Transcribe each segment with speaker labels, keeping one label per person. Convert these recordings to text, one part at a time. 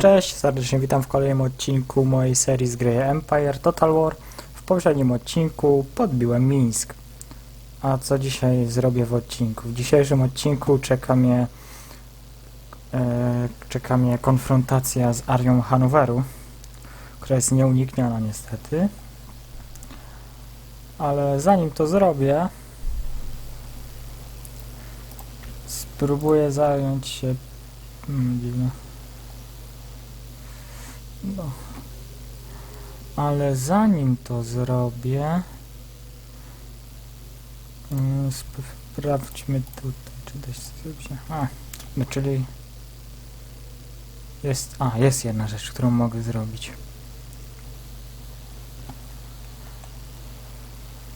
Speaker 1: Cześć, serdecznie witam w kolejnym odcinku mojej serii z gry Empire Total War. W poprzednim odcinku podbiłem Mińsk. A co dzisiaj zrobię w odcinku? W dzisiejszym odcinku czeka mnie, e, czeka mnie konfrontacja z Armią Hanoweru, która jest nieunikniona niestety. Ale zanim to zrobię, spróbuję zająć się... Hmm. No. Ale zanim to zrobię, mm, sp- sprawdźmy tutaj, czy da się zrobić. A, no czyli jest, a, jest jedna rzecz, którą mogę zrobić.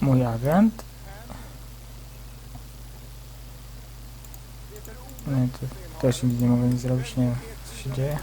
Speaker 1: Mój agent. Nie, to też nic nie mogę zrobić, nie wiem, co się dzieje.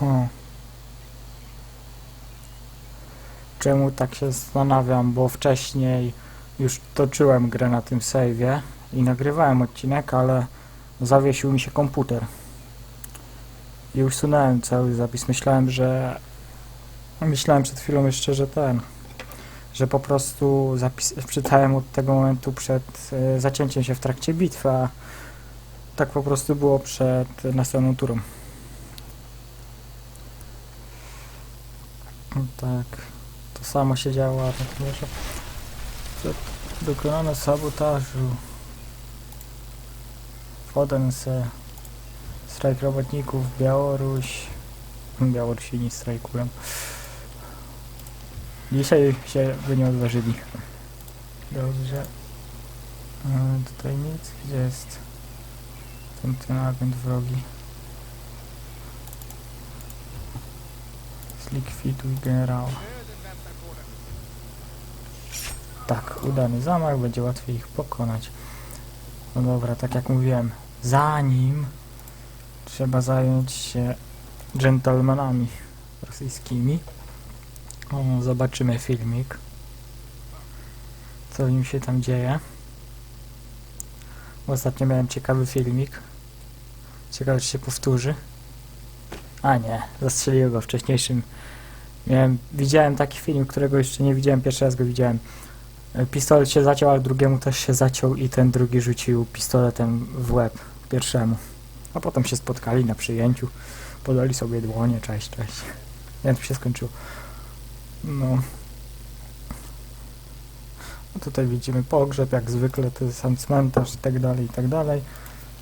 Speaker 1: Hmm. Czemu tak się zastanawiam? Bo wcześniej już toczyłem grę na tym save'ie i nagrywałem odcinek, ale zawiesił mi się komputer. I usunąłem cały zapis. Myślałem, że... Myślałem przed chwilą jeszcze, że ten... Że po prostu zapis... czytałem od tego momentu przed e, zacięciem się w trakcie bitwy, a tak po prostu było przed następną turą. Tak, to samo się działo, że dokonano sabotażu. Fodense, strajk robotników, Białoruś. Białorusi nie strajkują. Dzisiaj się by nie odważyli. Dobrze. E, tutaj nic. Gdzie jest ten, ten agent wrogi? Zlikwiduj generała. Tak, udany zamach, będzie łatwiej ich pokonać. No dobra, tak jak mówiłem, zanim trzeba zająć się dżentelmenami rosyjskimi. O, zobaczymy filmik. Co im się tam dzieje. Ostatnio miałem ciekawy filmik. Ciekawe, czy się powtórzy. A nie, zastrzeliłem go wcześniejszym. Miałem, widziałem taki film, którego jeszcze nie widziałem, pierwszy raz go widziałem. E, Pistolet się zaciął, ale drugiemu też się zaciął i ten drugi rzucił pistoletem w łeb pierwszemu. A potem się spotkali na przyjęciu, podali sobie dłonie, cześć, cześć. Nie, to się skończyło. No. A tutaj widzimy pogrzeb, jak zwykle, to jest sam cmentarz i tak dalej, i tak dalej.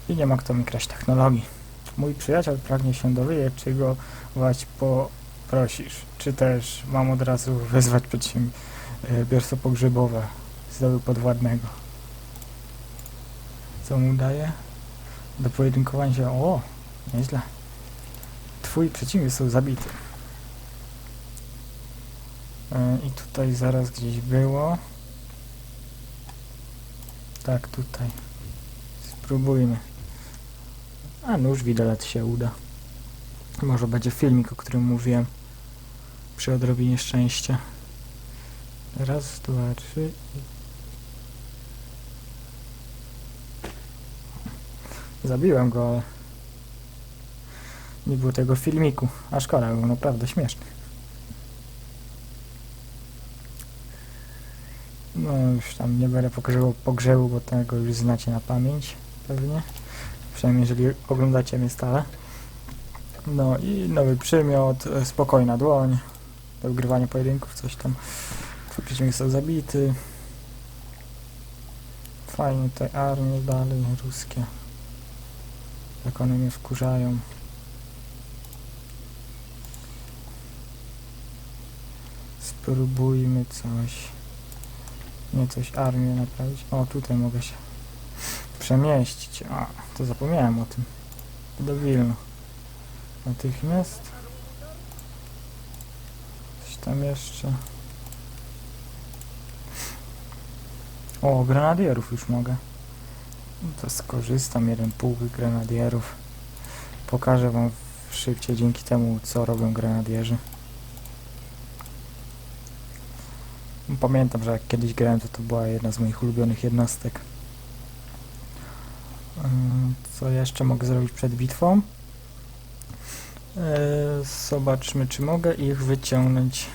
Speaker 1: I nie ma kto mi kraść technologii. Mój przyjaciel pragnie się dowiedzieć, czy go wać poprosisz, czy też mam od razu wezwać przedsiębiorstwo pogrzebowe z dołu podwładnego. Co mu daje? Do pojedynkowania się, o, nieźle. Twój przeciwnik został zabity. E, I tutaj zaraz gdzieś było. Tak, tutaj. Spróbujmy. A nóż widelec się uda. Może będzie filmik, o którym mówiłem. Przy odrobinie szczęścia. Raz, dwa, trzy. Zabiłem go, ale nie było tego filmiku. A szkoda, był naprawdę śmieszny. No już tam nie będę pogrzebu, pogrzebu, bo tego już znacie na pamięć pewnie. Przynajmniej jeżeli oglądacie mnie stale. No i nowy przymiot, e, spokojna dłoń, do wygrywania pojedynków, coś tam. Twój przeciwnik został zabity. Fajnie tutaj armie dalej, ruskie. Jak one mnie wkurzają. Spróbujmy coś. Nie coś armię naprawić. O, tutaj mogę się przemieścić. A, to zapomniałem o tym. Do Wilno. Natychmiast. Coś tam jeszcze. O, grenadierów już mogę. No To skorzystam, jeden pułk grenadierów. Pokażę wam szybciej dzięki temu, co robią grenadierzy. Pamiętam, że jak kiedyś grałem, to to była jedna z moich ulubionych jednostek. Ym, Co jeszcze mogę zrobić przed bitwą? Yy, Zobaczmy, czy mogę ich wyciągnąć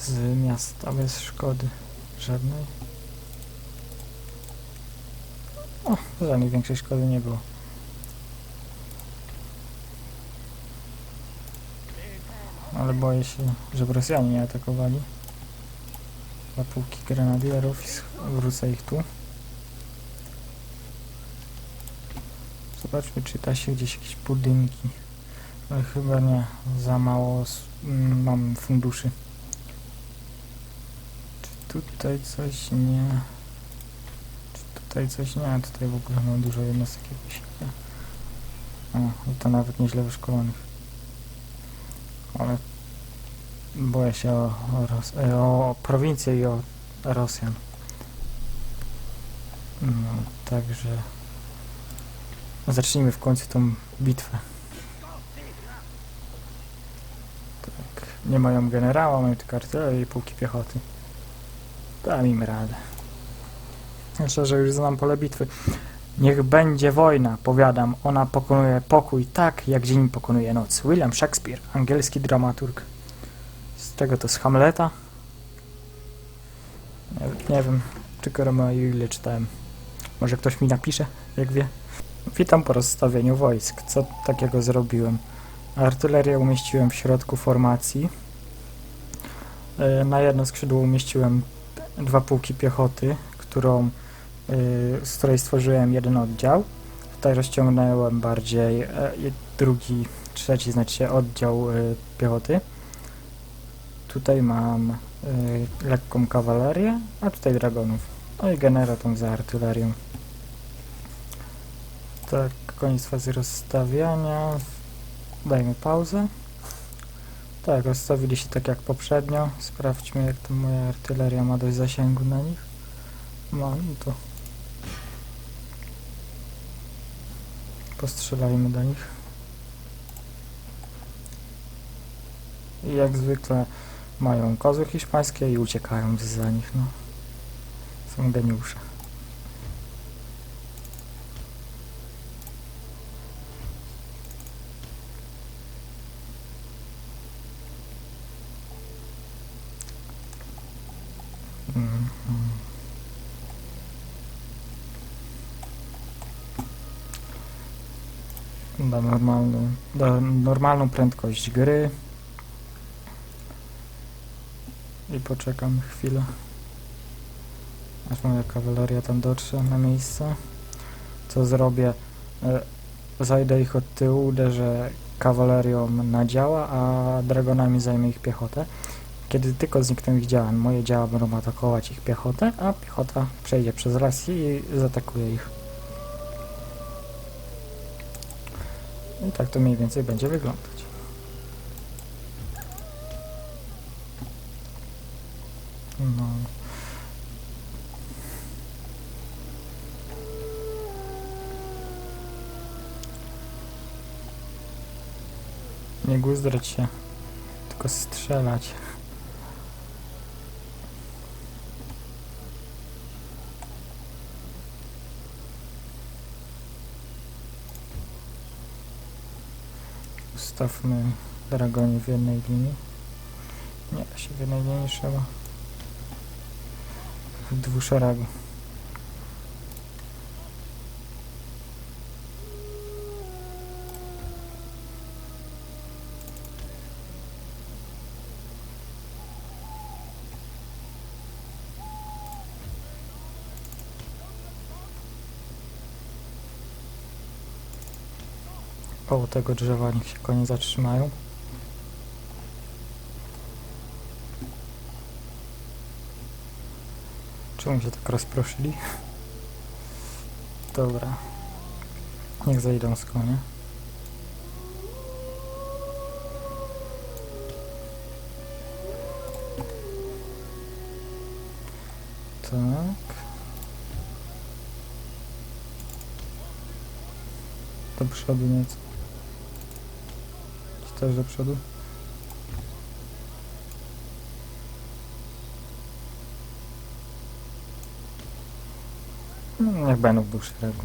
Speaker 1: z miasta bez szkody żadnej. O, żadnej większej szkody nie było. Ale boję się, żeby Rosjanie nie atakowali. Pułki grenadierów i wrócę ich tu. Zobaczmy, czy da się gdzieś jakieś budynki. Ale chyba nie. Za mało mm, mam funduszy. Czy tutaj coś nie... Czy tutaj coś nie? Tutaj w ogóle mam dużo jednostek jakichś. O, i to nawet nieźle wyszkolonych. Ale boję się o, o, Ros e, o prowincję i o Rosjan. No, także zacznijmy w końcu tą bitwę. Tak, nie mają generała, mają tylko artylerię i pułki piechoty. Dam im radę. Myślę, że już znam pole bitwy. Niech będzie wojna, powiadam. Ona pokonuje pokój tak, jak dzień pokonuje noc. William Shakespeare, angielski dramaturg. Z czego to z Hamleta? Nie, nie wiem, tylko Romeo i Julię czytałem. Może ktoś mi napisze, jak wie. Witam po rozstawieniu wojsk. Co takiego zrobiłem? Artylerię umieściłem w środku formacji. E, Na jedno skrzydło umieściłem dwa pułki piechoty, którą, y, z której stworzyłem jeden oddział. Tutaj rozciągnąłem bardziej e, drugi, trzeci, znaczy oddział piechoty. Tutaj mam lekką kawalerię, a tutaj dragonów. No i genera tam za artylerią. Tak, koniec fazy rozstawiania. Dajmy pauzę. Tak, rozstawili się tak jak poprzednio. Sprawdźmy jak to moja artyleria ma dość zasięgu na nich. Ma, no to postrzelajmy do nich. I jak zwykle mają kozły hiszpańskie i uciekają za nich, no. Są geniusze. Da normalną, da normalną prędkość gry. I poczekam chwilę. Aż moja kawaleria tam dotrze na miejsce. Co zrobię? E, Zajdę ich od tyłu, uderzę kawalerią na działa, a dragonami zajmę ich piechotę. Kiedy tylko znikną ich działa, moje działa będą atakować ich piechotę, a piechota przejdzie przez las i zaatakuje ich. I tak to mniej więcej będzie wyglądać. No. Nie guzdrać się, tylko strzelać. Ustawmy dragoni w jednej linii. Nie się w jednej linii trzeba. Dwuszeregu. Koło tego drzewa niech się konie zatrzymają. Czemu się tak rozproszyli? Dobra. Niech zejdą z konia. Tak. Do przodu nieco. Też do przodu. No, niech będą w szeregu.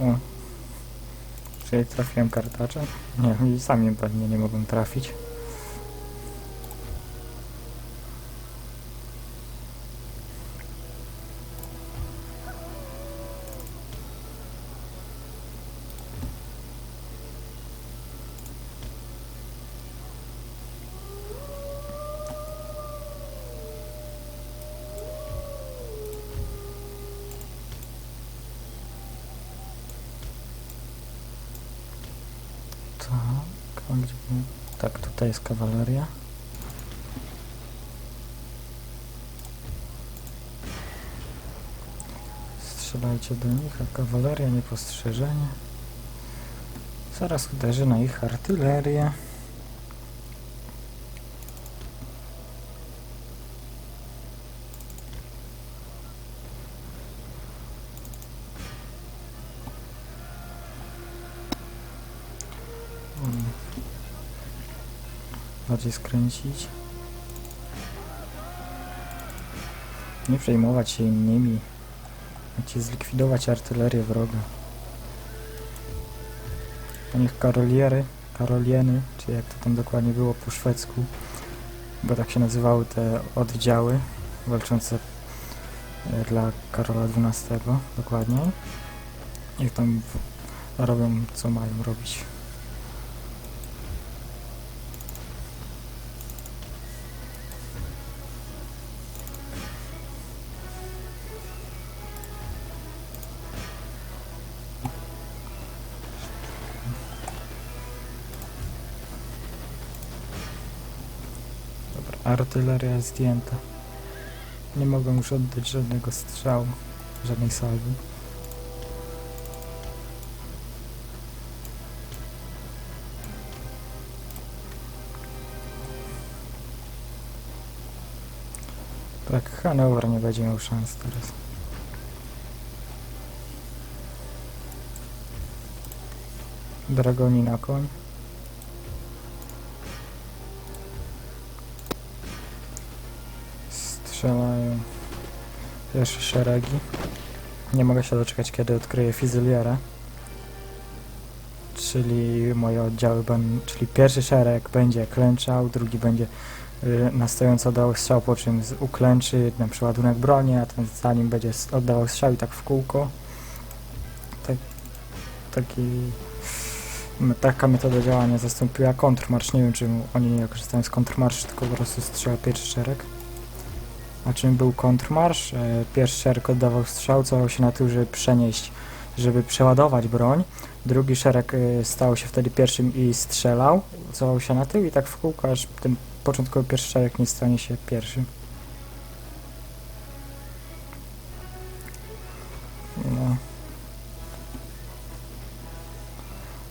Speaker 1: O, czy trafiłem kartaczem? Nie, i sami pewnie nie mogą trafić. Tak, a? Tak, tutaj jest kawaleria. Strzelajcie do nich, a kawaleria niepostrzeżenie. Zaraz uderzy na ich artylerię. Bardziej skręcić. Nie przejmować się innymi. Macie zlikwidować artylerię wroga. A niech karoliery, karolieny, czy jak to tam dokładnie było po szwedzku, bo tak się nazywały te oddziały walczące e, dla Karola XII dokładniej. Niech tam robią co mają robić. Artyleria zdjęta. Nie mogę już oddać żadnego strzału, żadnej salwy. Tak, Hanower nie będzie miał szans teraz. Dragoni na koń. Strzelają pierwsze szeregi. Nie mogę się doczekać, kiedy odkryję Fizylierę. Czyli moje oddziały, będą, czyli pierwszy szereg będzie klęczał, drugi będzie y, na stojąco oddawał strzał, po czym uklęczy na przeładunek broni, a ten za nim będzie oddawał strzał i tak w kółko. Tak, taki, taka metoda działania zastąpiła kontrmarsz. Nie wiem, czy oni nie korzystają z kontrmarszu, tylko po prostu strzela pierwszy szereg. A czym był kontrmarsz? E, Pierwszy szereg oddawał strzał, cował się na tył, żeby przenieść, żeby przeładować broń. Drugi szereg e, stał się wtedy pierwszym i strzelał, cował się na tył i tak w kółko, aż ten początkowy pierwszy szereg nie stanie się pierwszym. No.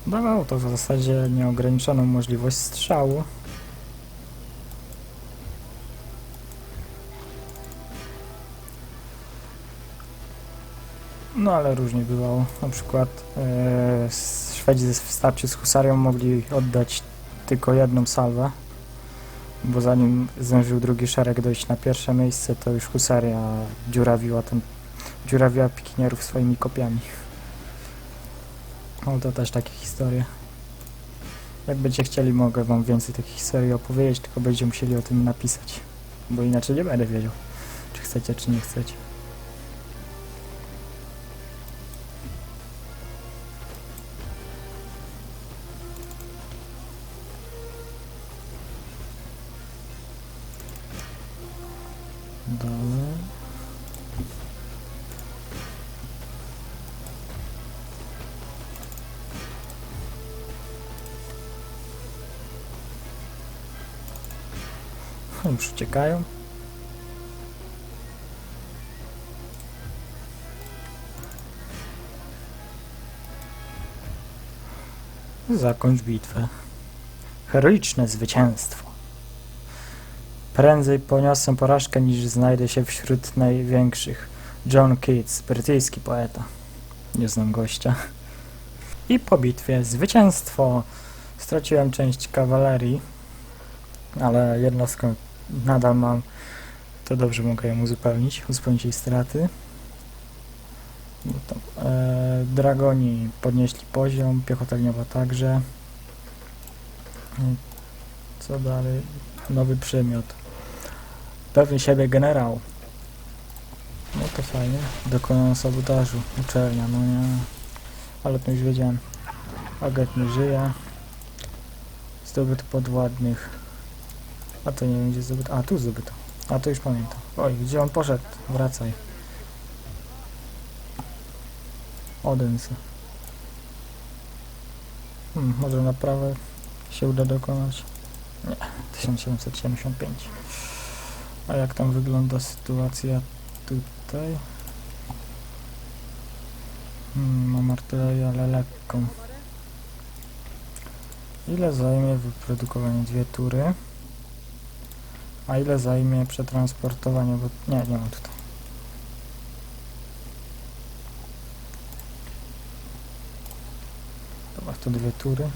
Speaker 1: Dawało to w zasadzie nieograniczoną możliwość strzału. No ale różnie bywało. Na przykład e, Szwedzi w starciu z husarią mogli oddać tylko jedną salwę, bo zanim zdążył drugi szereg dojść na pierwsze miejsce, to już husaria dziurawiła ten, dziurawiła pikinierów swoimi kopiami. No to też takie historie. Jak będziecie chcieli, mogę wam więcej takich historii opowiedzieć, tylko będziecie musieli o tym napisać, bo inaczej nie będę wiedział, czy chcecie, czy nie chcecie. Już uciekają. Zakończ bitwę. Heroiczne zwycięstwo. Prędzej poniosę porażkę, niż znajdę się wśród największych. John Keats, brytyjski poeta. Nie znam gościa. I po bitwie zwycięstwo. Straciłem część kawalerii, ale jednostką nadal mam. To dobrze mogę ją uzupełnić, uzupełnić jej straty. No E, dragoni podnieśli poziom, piechota ogniowa także. Co dalej? Nowy przymiot. Pewny siebie generał. No to fajnie. Dokonano sabotażu. Uczelnia, no nie. Ale to już wiedziałem. Agat nie żyje. Zdobyt podwładnych. A to nie wiem gdzie zdobyto. A tu zdobyto. A to już pamiętam. Oj, gdzie on poszedł? Wracaj. Odense. Hmm, może naprawę się uda dokonać? Nie, 1775. A jak tam wygląda sytuacja tutaj? Hmm, mam artylerię, ale lekką. Ile zajmie wyprodukowanie dwie tury? A ile zajmie przetransportowanie? Bo nie, nie mam tutaj. Dobra, to dwie tury.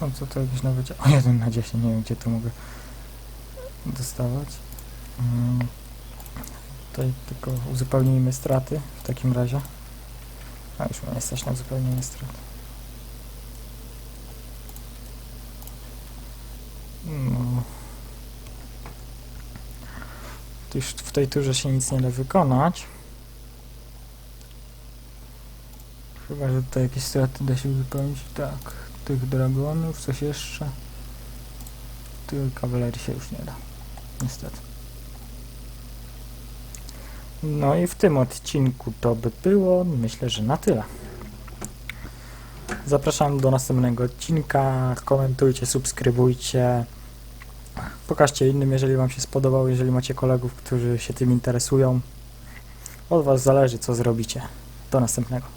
Speaker 1: No co to jakieś nowe O 1 na 10, nie wiem gdzie to mogę dostawać. Mm. Tutaj tylko uzupełnijmy straty w takim razie. A już mnie nie stać na uzupełnienie strat. No. Tu Już w tej turze się nic nie da wykonać. Chyba, że tutaj jakieś straty da się uzupełnić. Tak, tych dragonów, coś jeszcze. Tu kawalerii się już nie da. Niestety. No i w tym odcinku to by było. Myślę, że na tyle. Zapraszam do następnego odcinka. Komentujcie, subskrybujcie. Pokażcie innym, jeżeli Wam się spodobał, jeżeli macie kolegów, którzy się tym interesują. Od Was zależy, co zrobicie. Do następnego.